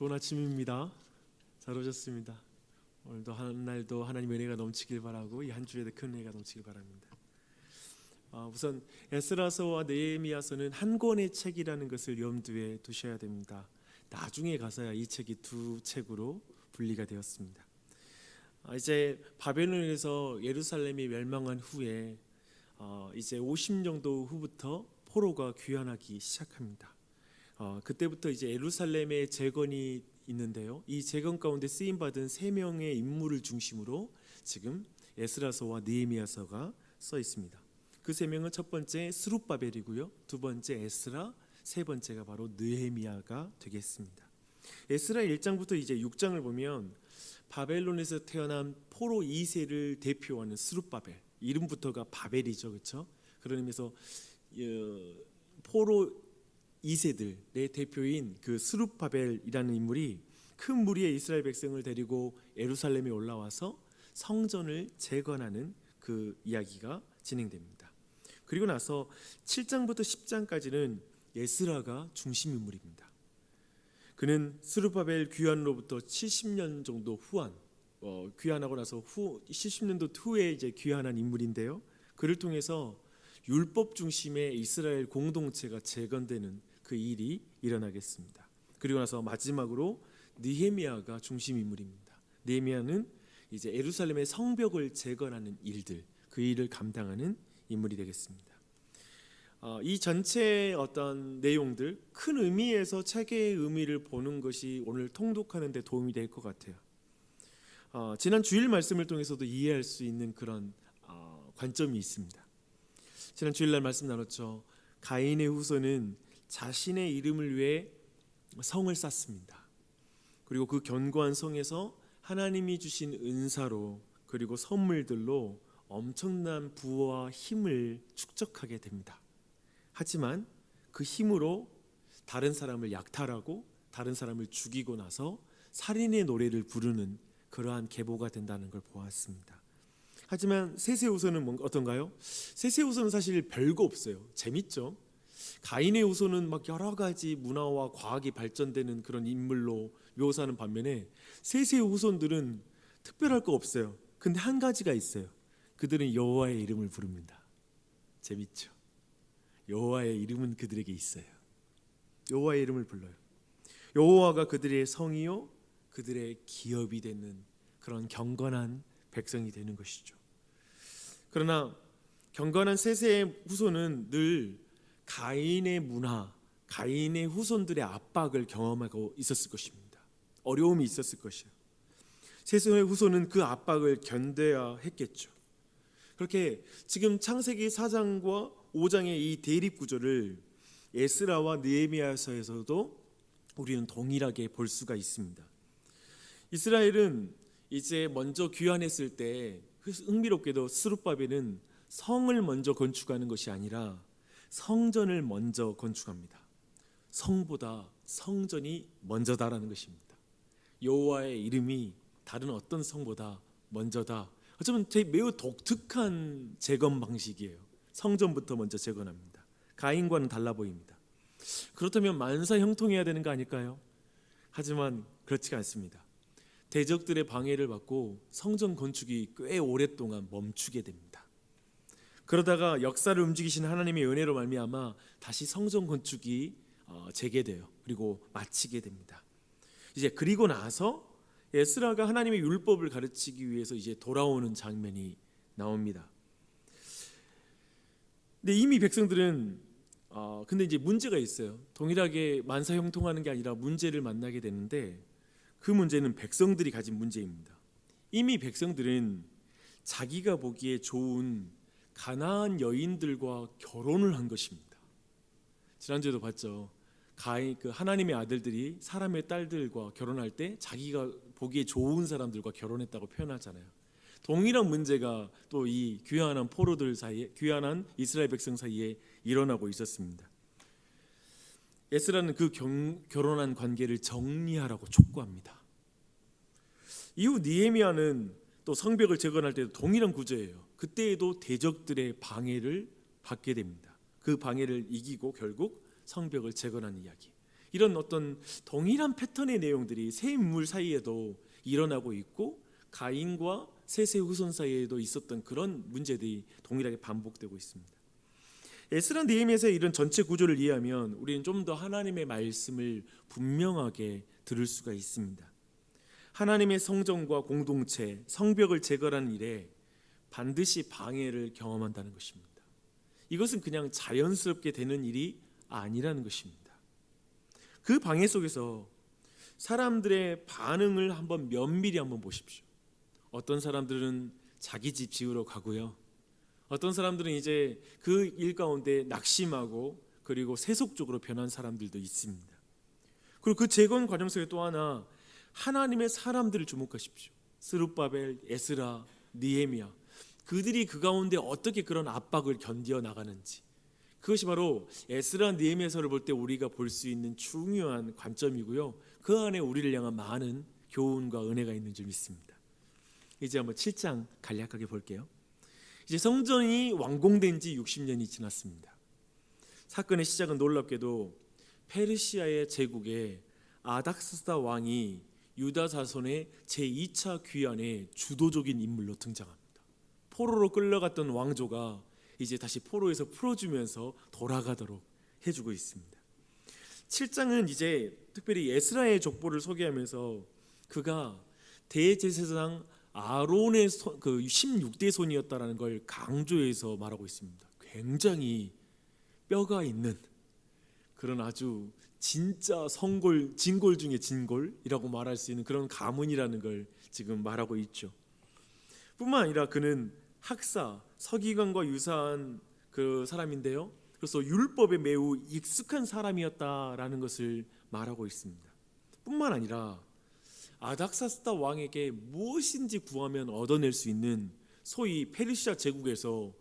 좋은 아침입니다. 잘 오셨습니다. 오늘도 한 날도 하나님의 은혜가 넘치길 바라고 이 한 주에도 큰 은혜가 넘치길 바랍니다. 아, 우선 에스라서와 느헤미야서는 한 권의 책이라는 것을 염두에 두셔야 됩니다. 나중에 가서야 이 책이 두 책으로 분리가 되었습니다. 아, 이제 바벨론에서 예루살렘이 멸망한 후에 어, 이제 50 정도 후부터 포로가 귀환하기 시작합니다. 어, 그때부터 이제 예루살렘의 재건이 있는데요. 이 재건 가운데 쓰임 받은 세 명의 인물을 중심으로 지금 에스라서와 느헤미야서가 써 있습니다. 그 세 명은 첫 번째 스룹바벨이고요. 두 번째 에스라, 세 번째가 바로 느헤미야가 되겠습니다. 에스라 1장부터 이제 6장을 보면 바벨론에서 태어난 포로 2세를 대표하는 스룹바벨 이름부터가 바벨이죠, 그렇죠? 그런 의미에서 어, 포로 2세들의 대표인 그 스룹바벨이라는 인물이 큰 무리의 이스라엘 백성을 데리고 예루살렘에 올라와서 성전을 재건하는 그 이야기가 진행됩니다. 그리고 나서 7장부터 10장까지는 예스라가 중심 인물입니다. 그는 스룹바벨 귀환으로부터 70년 정도 후한 어, 귀환하고 나서 후 70년도 후에 이제 귀환한 인물인데요. 그를 통해서 율법 중심의 이스라엘 공동체가 재건되는 그 일이 일어나겠습니다. 그리고 나서 마지막으로 느헤미야가 중심 인물입니다. 느헤미야는 이제 예루살렘의 성벽을 재건하는 일들 그 일을 감당하는 인물이 되겠습니다. 어, 이 전체 어떤 내용들 큰 의미에서 책의 의미를 보는 것이 오늘 통독하는 데 도움이 될 것 같아요. 어, 지난 주일 말씀을 통해서도 이해할 수 있는 그런 어, 관점이 있습니다. 지난 주일날 말씀 나눴죠. 가인의 후손은 자신의 이름을 위해 성을 쌓습니다. 그리고 그 견고한 성에서 하나님이 주신 은사로 그리고 선물들로 엄청난 부와 힘을 축적하게 됩니다. 하지만 그 힘으로 다른 사람을 약탈하고 다른 사람을 죽이고 나서 살인의 노래를 부르는 그러한 계보가 된다는 걸 보았습니다. 하지만 뭔가 어떤가요? 세세우선은 사실 별거 없어요. 재밌죠. 가인의 후손은 막 여러 가지 문화와 과학이 발전되는 그런 인물로 묘사하는 반면에 세세의 후손들은 특별할 거 없어요. 근데 한 가지가 있어요. 그들은 여호와의 이름을 부릅니다. 재밌죠. 여호와의 이름은 그들에게 있어요. 여호와의 이름을 불러요. 여호와가 그들의 성이요 그들의 기업이 되는 그런 경건한 백성이 되는 것이죠. 그러나 경건한 세세의 후손은 늘 가인의 문화, 가인의 후손들의 압박을 경험하고 있었을 것입니다. 어려움이 있었을 것이에요. 세세의 후손은 그 압박을 견뎌야 했겠죠. 그렇게 지금 창세기 4장과 5장의 이 대립 구조를 에스라와 느헤미야서에서도 우리는 동일하게 볼 수가 있습니다. 이스라엘은 이제 먼저 귀환했을 때 흥미롭게도 스룹바벨은 성을 먼저 건축하는 것이 아니라 성전을 먼저 건축합니다. 성보다 성전이 먼저다라는 것입니다. 여호와의 이름이 다른 어떤 성보다 먼저다. 어쩌면 매우 독특한 재건 방식이에요. 성전부터 먼저 재건합니다. 가인과는 달라 보입니다. 그렇다면 만사 형통해야 되는 거 아닐까요? 하지만 그렇지가 않습니다. 대적들의 방해를 받고 성전 건축이 꽤 오랫동안 멈추게 됩니다. 그러다가 역사를 움직이신 하나님의 은혜로 말미암아 다시 성전 건축이 어, 재개돼요. 그리고 마치게 됩니다. 이제 그리고 나서 에스라가 하나님의 율법을 가르치기 위해서 이제 돌아오는 장면이 나옵니다. 근데 이미 백성들은 어, 근데 이제 문제가 있어요. 동일하게 만사 형통하는 게 아니라 문제를 만나게 되는데 그 문제는 백성들이 가진 문제입니다. 이미 백성들은 자기가 보기에 좋은 가나안 여인들과 결혼을 한 것입니다. 지난주에도 봤죠. 가인 그 하나님의 아들들이 사람의 딸들과 결혼할 때 자기가 보기에 좋은 사람들과 결혼했다고 표현하잖아요. 동일한 문제가 또 이 귀환한 포로들 사이에 귀환한 이스라엘 백성 사이에 일어나고 있었습니다. 에스라는 그 경, 결혼한 관계를 정리하라고 촉구합니다. 이후 니에미아는 또 성벽을 재건할 때도 동일한 구조예요. 그때에도 대적들의 방해를 받게 됩니다. 그 방해를 이기고 결국 성벽을 재건한 이야기. 이런 어떤 동일한 패턴의 내용들이 세 인물 사이에도 일어나고 있고 가인과 셋의 후손 사이에도 있었던 그런 문제들이 동일하게 반복되고 있습니다. 에스라 느헤미야서의 이런 전체 구조를 이해하면 우리는 좀 더 하나님의 말씀을 분명하게 들을 수가 있습니다. 하나님의 성정과 공동체, 성벽을 제거하는 일에 반드시 방해를 경험한다는 것입니다. 이것은 그냥 자연스럽게 되는 일이 아니라는 것입니다. 그 방해 속에서 사람들의 반응을 한번 면밀히 한번 보십시오. 어떤 사람들은 자기 집 지으러 가고요. 어떤 사람들은 이제 그 일 가운데 낙심하고 그리고 세속 적으로 변한 사람들도 있습니다. 그리고 그 재건 과정 속에 또 하나 하나님의 사람들을 주목하십시오. 스룹바벨, 에스라, 니에미야 그들이 그 가운데 어떻게 그런 압박을 견디어 나가는지 그것이 바로 에스라 니에미야서를 볼 때 우리가 볼 수 있는 중요한 관점이고요. 그 안에 우리를 향한 많은 교훈과 은혜가 있는 줄 믿습니다. 이제 한번 7장 간략하게 볼게요. 이제 성전이 완공된 지 60년이 지났습니다. 사건의 시작은 놀랍게도 페르시아의 제국에 아닥사스다 왕이 유다 자손의 제2차 귀환의 주도적인 인물로 등장합니다. 포로로 끌려갔던 왕조가 이제 다시 포로에서 풀어주면서 돌아가도록 해주고 있습니다. 7장은 이제 특별히 에스라의 족보를 소개하면서 그가 대제사장 아론의 손, 그 16대 손이었다라는 걸 강조해서 말하고 있습니다. 굉장히 뼈가 있는 그런 아주 진짜 성골 진골 중에 진골이라고 말할 수 있는 그런 가문이라는 걸 지금 말하고 있죠. 뿐만 아니라 그는 학사 서기관과 유사한 그 사람인데요. 그래서 율법에 매우 익숙한 사람이었다라는 것을 말하고 있습니다. 뿐만 아니라 아닥사스다 왕에게 무엇인지 구하면 얻어낼 수 있는 소위 페르시아 제국에서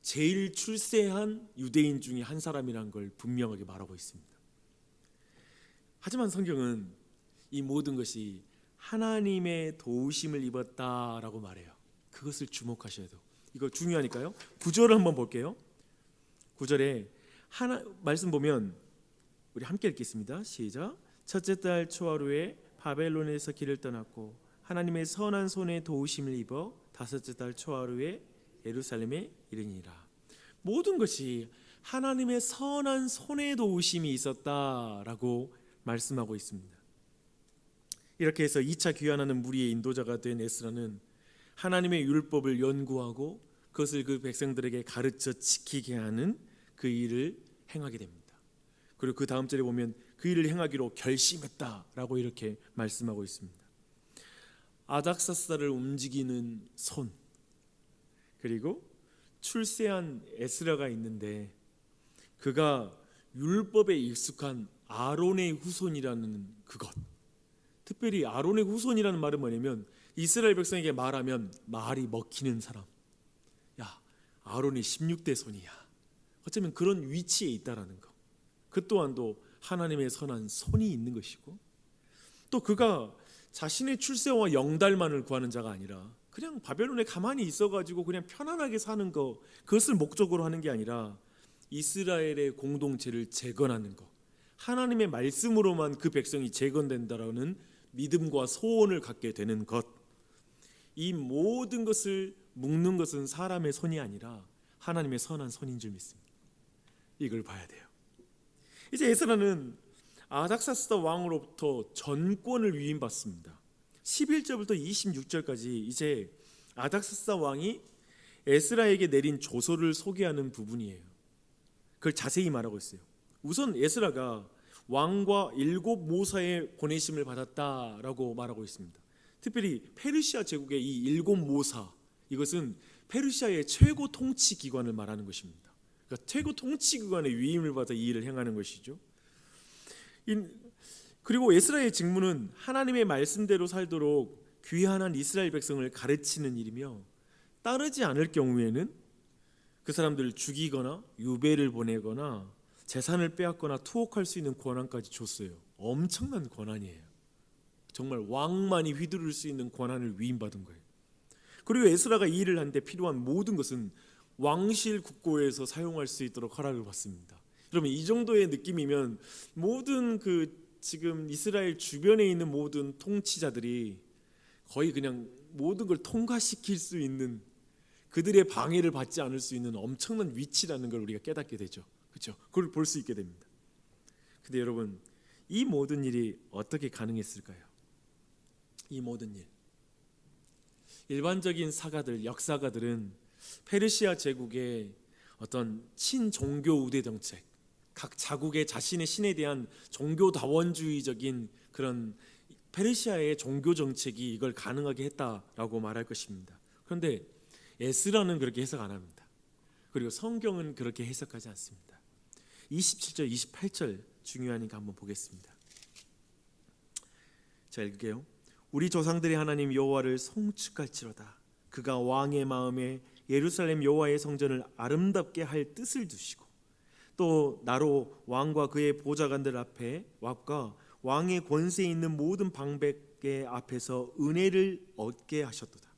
제일 출세한 유대인 중에 한 사람이란 걸 분명하게 말하고 있습니다. 하지만 성경은 이 모든 것이 하나님의 도우심을 입었다라고 말해요. 그것을 주목하셔야 돼요. 이거 중요하니까요. 구절을 한번 볼게요. 구절에 하나 말씀 보면 우리 함께 읽겠습니다. 시작. 첫째 달 초하루에 바벨론에서 길을 떠났고 하나님의 선한 손에 도우심을 입어 다섯째 달 초하루에 예루살렘에 이르니라. 모든 것이 하나님의 선한 손에 도우심이 있었다라고 말씀하고 있습니다. 이렇게 해서 2차 귀환하는 무리의 인도자가 된 에스라는 하나님의 율법을 연구하고 그것을 그 백성들에게 가르쳐 지키게 하는 그 일을 행하게 됩니다. 그리고 그 다음 절에 보면 그 일을 행하기로 결심했다라고 이렇게 말씀하고 있습니다. 아닥사스다를 움직이는 손 그리고 출세한 에스라가 있는데 그가 율법에 익숙한 아론의 후손이라는 그것. 특별히 아론의 후손이라는 말은 뭐냐면 이스라엘 백성에게 말하면 말이 먹히는 사람. 야, 아론이 16대 손이야. 어쩌면 그런 위치에 있다라는 거. 그 또한도 하나님의 선한 손이 있는 것이고 또 그가 자신의 출세와 영달만을 구하는 자가 아니라 그냥 바벨론에 가만히 있어 가지고 그냥 편안하게 사는 거 그것을 목적으로 하는 게 아니라 이스라엘의 공동체를 재건하는 것 하나님의 말씀으로만 그 백성이 재건된다라는 믿음과 소원을 갖게 되는 것 이 모든 것을 묶는 것은 사람의 손이 아니라 하나님의 선한 손인 줄 믿습니다. 이걸 봐야 돼요. 이제 에스라는 아닥사스다 왕으로부터 전권을 위임받습니다. 11절부터 26절까지 이제 아닥사스다 왕이 에스라에게 내린 조서를 소개하는 부분이에요. 그걸 자세히 말하고 있어요. 우선 에스라가 왕과 일곱 모사의 보내심을 받았다라고 말하고 있습니다. 특별히 페르시아 제국의 이 일곱 모사 이것은 페르시아의 최고 통치 기관을 말하는 것입니다. 그러니까 최고 통치 기관의 위임을 받아 이 일을 행하는 것이죠. 그리고 에스라의 직무는 하나님의 말씀대로 살도록 귀한한 이스라엘 백성을 가르치는 일이며 따르지 않을 경우에는 그 사람들을 죽이거나 유배를 보내거나 재산을 빼앗거나 투옥할 수 있는 권한까지 줬어요. 엄청난 권한이에요. 정말 왕만이 휘두를 수 있는 권한을 위임받은 거예요. 그리고 에스라가 이 일을 하는데 필요한 모든 것은 왕실 국고에서 사용할 수 있도록 허락을 받습니다. 그러면 이 정도의 느낌이면 모든 그 지금 이스라엘 주변에 있는 모든 통치자들이 거의 그냥 모든 걸 통과시킬 수 있는 그들의 방해를 받지 않을 수 있는 엄청난 위치라는 걸 우리가 깨닫게 되죠. 그렇죠? 그걸 볼 수 있게 됩니다. 근데 여러분 이 모든 일이 어떻게 가능했을까요? 이 모든 일. 일반적인 사가들, 역사가들은 페르시아 제국의 어떤 친종교 우대 정책, 각 자국의 자신의 신에 대한 종교 다원주의적인 그런 페르시아의 종교 정책이 이걸 가능하게 했다라고 말할 것입니다. 그런데 에스라는 그렇게 해석 안 합니다. 그리고 성경은 그렇게 해석하지 않습니다. 27절, 28절 중요하니까 한번 보겠습니다. 자 읽을게요. 우리 조상들의 하나님 여호와를 송축할지로다. 그가 왕의 마음에 예루살렘 여호와의 성전을 아름답게 할 뜻을 두시고 또 나로 왕과 그의 보좌관들 앞에 왕과 왕의 권세에 있는 모든 방백의 앞에서 은혜를 얻게 하셨도다.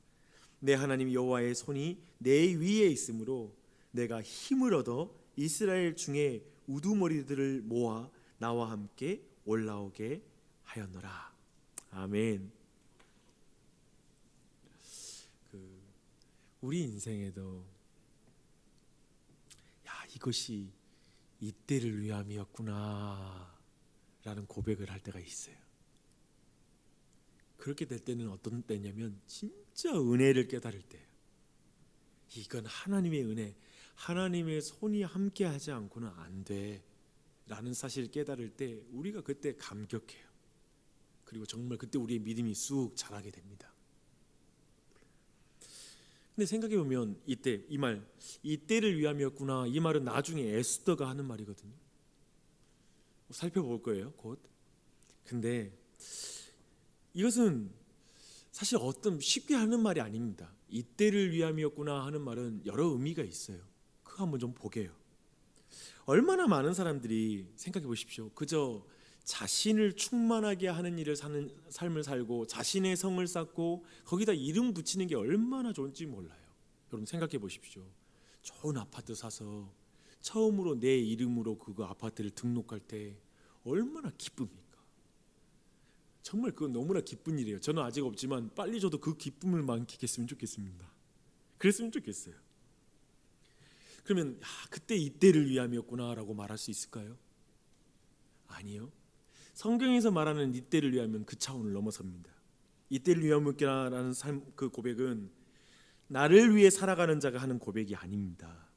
내 하나님 여호와의 손이 내 위에 있으므로 내가 힘을 얻어 이스라엘 중에 우두머리들을 모아 나와 함께 올라오게 하였노라. 아멘. 우리 인생에도 야 이것이 이때를 위함이었구나 라는 고백을 할 때가 있어요. 그렇게 될 때는 어떤 때냐면 진짜 은혜를 깨달을 때예요. 이건 하나님의 은혜, 하나님의 손이 함께하지 않고는 안 돼. 라는 사실을 깨달을 때 우리가 그때 감격해요. 그리고 정말 그때 우리의 믿음이 쑥 자라게 됩니다. 근데 생각해 보면 이때 이 말 이때를 위함이었구나 이 말은 나중에 에스더가 하는 말이거든요. 살펴볼 거예요 곧. 근데 이것은 사실 어떤 쉽게 하는 말이 아닙니다. 이때를 위함이었구나 하는 말은 여러 의미가 있어요. 그거 한번 좀 보게요. 얼마나 많은 사람들이 생각해 보십시오. 그저 자신을 충만하게 하는 일을 사는 삶을 살고 자신의 성을 쌓고 거기다 이름 붙이는 게 얼마나 좋은지 몰라요. 여러분 생각해 보십시오. 좋은 아파트 사서 처음으로 내 이름으로 그거 아파트를 등록할 때 얼마나 기쁩니까? 정말 그건 너무나 기쁜 일이에요. 저는 아직 없지만 빨리 저도 그 기쁨을 만끽했으면 좋겠습니다. 그랬으면 좋겠어요. 그러면 야, 그때 이때를 위함이었구나라고 말할 수 있을까요? 아니요. 성경에서 말하는 이때를 위하면 그 차원을 넘어섭니다. 이때를 삶, 그 고백은 나를 위해 살아가는 자가 하는 고백이 아닙니다.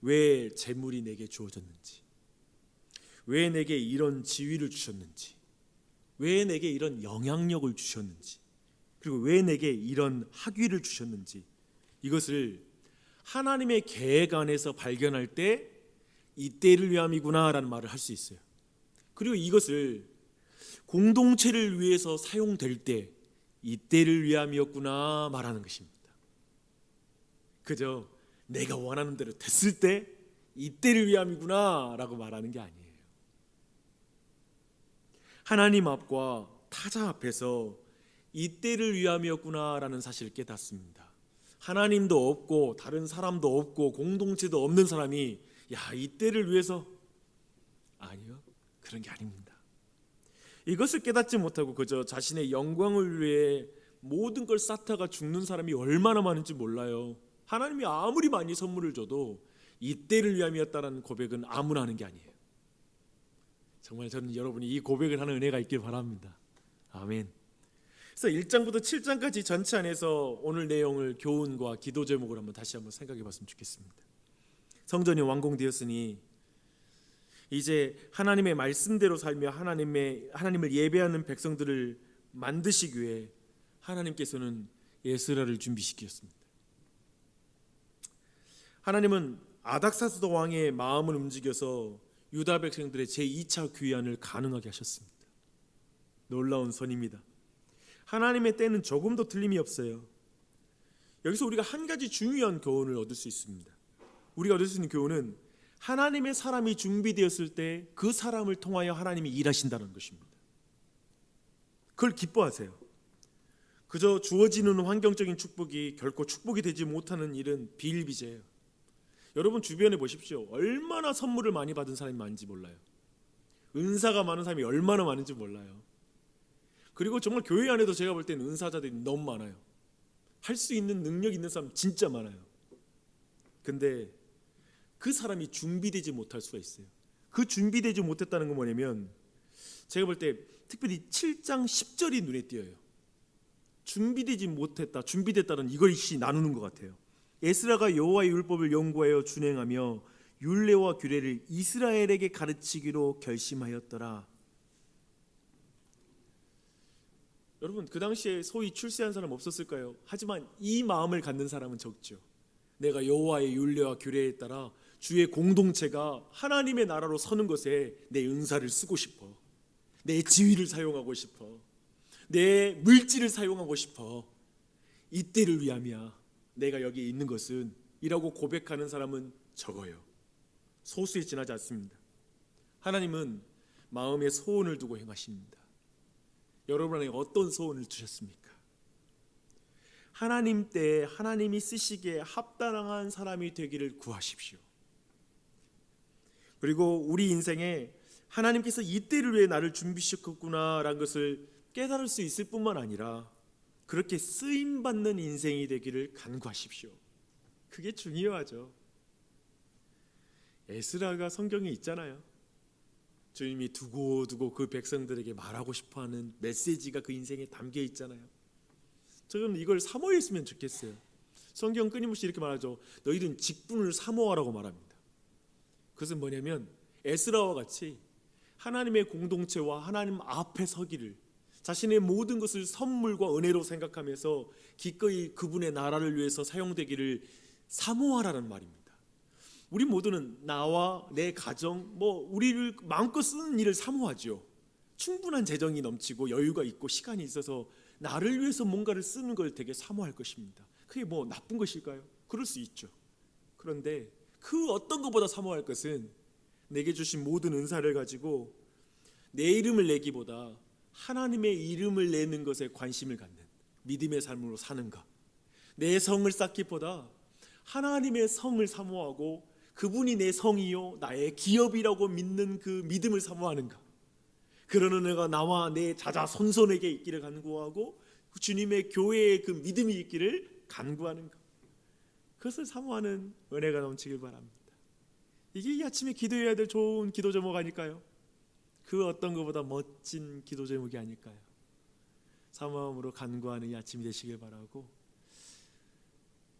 왜 재물이 내게 주어졌는지, 왜 내게 이런 지위를 주셨는지, 왜 내게 이런 영향력을 주셨는지, 그리고 왜 내게 이런 학위를 주셨는지 이것을 하나님의 계획 안에서 발견할 때 이때를 위함이구나라는 말을 할 수 있어요. 그리고 이것을 공동체를 위해서 사용될 때 이때를 위함이었구나 말하는 것입니다. 그저 내가 원하는 대로 됐을 때 이때를 위함이구나라고 말하는 게 아니에요. 하나님 앞과 타자 앞에서 이때를 위함이었구나라는 사실을 깨닫습니다. 하나님도 없고 다른 사람도 없고 공동체도 없는 사람이 야 이때를 위해서 아니요 그런 게 아닙니다. 이것을 깨닫지 못하고 그저 자신의 영광을 위해 모든 걸 쌓다가 죽는 사람이 얼마나 많은지 몰라요. 하나님이 아무리 많이 선물을 줘도 이때를 위함이었다라는 고백은 아무나 하는 게 아니에요. 정말 저는 여러분이 이 고백을 하는 은혜가 있길 바랍니다. 아멘. 그래서 1장부터 7장까지 전체 안에서 오늘 내용을 교훈과 기도 제목을 한번 다시 한번 생각해 봤으면 좋겠습니다. 성전이 완공되었으니 이제 하나님의 말씀대로 살며 하나님의 하나님을 예배하는 백성들을 만드시기 위해 하나님께서는 예스라를 준비시켰습니다. 하나님은 아닥사스도 왕의 마음을 움직여서 유다 백성들의 제2차 귀환을 가능하게 하셨습니다. 놀라운 선입니다. 하나님의 때는 조금도 틀림이 없어요. 여기서 우리가 한 가지 중요한 교훈을 얻을 수 있습니다. 우리가 얻을 수 있는 교훈은 하나님의 사람이 준비되었을 때 그 사람을 통하여 하나님이 일하신다는 것입니다. 그걸 기뻐하세요. 그저 주어지는 환경적인 축복이 결코 축복이 되지 못하는 일은 비일비재예요. 여러분 주변에 보십시오. 얼마나 선물을 많이 받은 사람이 많은지 몰라요. 은사가 많은 사람이 얼마나 많은지 몰라요. 그리고 정말 교회 안에도 제가 볼 때는 은사자들이 너무 많아요. 할 수 있는 능력 있는 사람 진짜 많아요. 근데 그 사람이 준비되지 못할 수가 있어요. 그 준비되지 못했다는 건 뭐냐면 제가 볼 때 특별히 7장 10절이 눈에 띄어요. 준비되지 못했다, 준비됐다는 이걸 시 나누는 것 같아요. 에스라가 여호와의 율법을 연구하여 준행하며 율례와 규례를 이스라엘에게 가르치기로 결심하였더라. 여러분 그 당시에 소위 출세한 사람 없었을까요? 하지만 이 마음을 갖는 사람은 적죠. 내가 여호와의 율례와 규례에 따라 주의 공동체가 하나님의 나라로 서는 것에 내 은사를 쓰고 싶어. 내 지위를 사용하고 싶어. 내 물질을 사용하고 싶어. 이때를 위함이야. 내가 여기 있는 것은 이라고 고백하는 사람은 적어요. 소수에 지나지 않습니다. 하나님은 마음에 소원을 두고 행하십니다. 여러분 안에 어떤 소원을 두셨습니까? 하나님 때 하나님이 쓰시기에 합당한 사람이 되기를 구하십시오. 그리고 우리 인생에 하나님께서 이때를 위해 나를 준비시켰구나라는 것을 깨달을 수 있을 뿐만 아니라 그렇게 쓰임 받는 인생이 되기를 간구하십시오. 그게 중요하죠. 에스라가 성경에 있잖아요. 주님이 두고두고 그 백성들에게 말하고 싶어 하는 메시지가 그 인생에 담겨 있잖아요. 저는 이걸 사모했으면 좋겠어요. 성경 끊임없이 이렇게 말하죠. 너희는 직분을 사모하라고 말합니다. 그것은 뭐냐면 에스라와 같이 하나님의 공동체와 하나님 앞에 서기를 자신의 모든 것을 선물과 은혜로 생각하면서 기꺼이 그분의 나라를 위해서 사용되기를 사모하라는 말입니다. 우리 모두는 나와 내 가정, 뭐 우리를 마음껏 쓰는 일을 사모하죠. 충분한 재정이 넘치고 여유가 있고 시간이 있어서 나를 위해서 뭔가를 쓰는 걸 되게 사모할 것입니다. 그게 뭐 나쁜 것일까요? 그럴 수 있죠. 그런데 그 어떤 것보다 사모할 것은 내게 주신 모든 은사를 가지고 내 이름을 내기보다 하나님의 이름을 내는 것에 관심을 갖는 믿음의 삶으로 사는가. 내 성을 쌓기보다 하나님의 성을 사모하고 그분이 내 성이요 나의 기업이라고 믿는 그 믿음을 사모하는가. 그러는 내가 나와 내 자자 손손에게 있기를 간구하고 그 주님의 교회에 그 믿음이 있기를 간구하는가. 그것을 사모하는 은혜가 넘치길 바랍니다. 이게 이 아침에 기도해야 될 좋은 기도 제목 아닐까요? 그 어떤 것보다 멋진 기도 제목이 아닐까요? 사모함으로 간구하는 이 아침이 되시길 바라고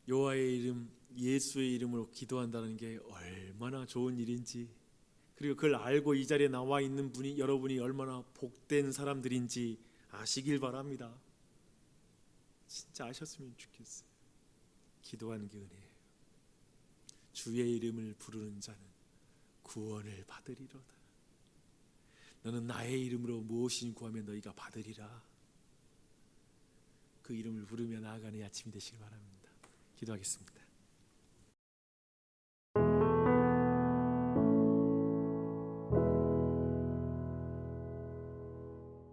여호와의 이름 예수의 이름으로 기도한다는 게 얼마나 좋은 일인지 그리고 그걸 알고 이 자리에 나와 있는 분이 여러분이 얼마나 복된 사람들인지 아시길 바랍니다. 진짜 아셨으면 좋겠어요. 기도하는 게 은혜예요. 주의 이름을 부르는 자는 구원을 받으리로다. 너는 나의 이름으로 무엇인 구하면 너희가 받으리라. 그 이름을 부르며 나아가는 이 아침이 되시길 바랍니다. 기도하겠습니다.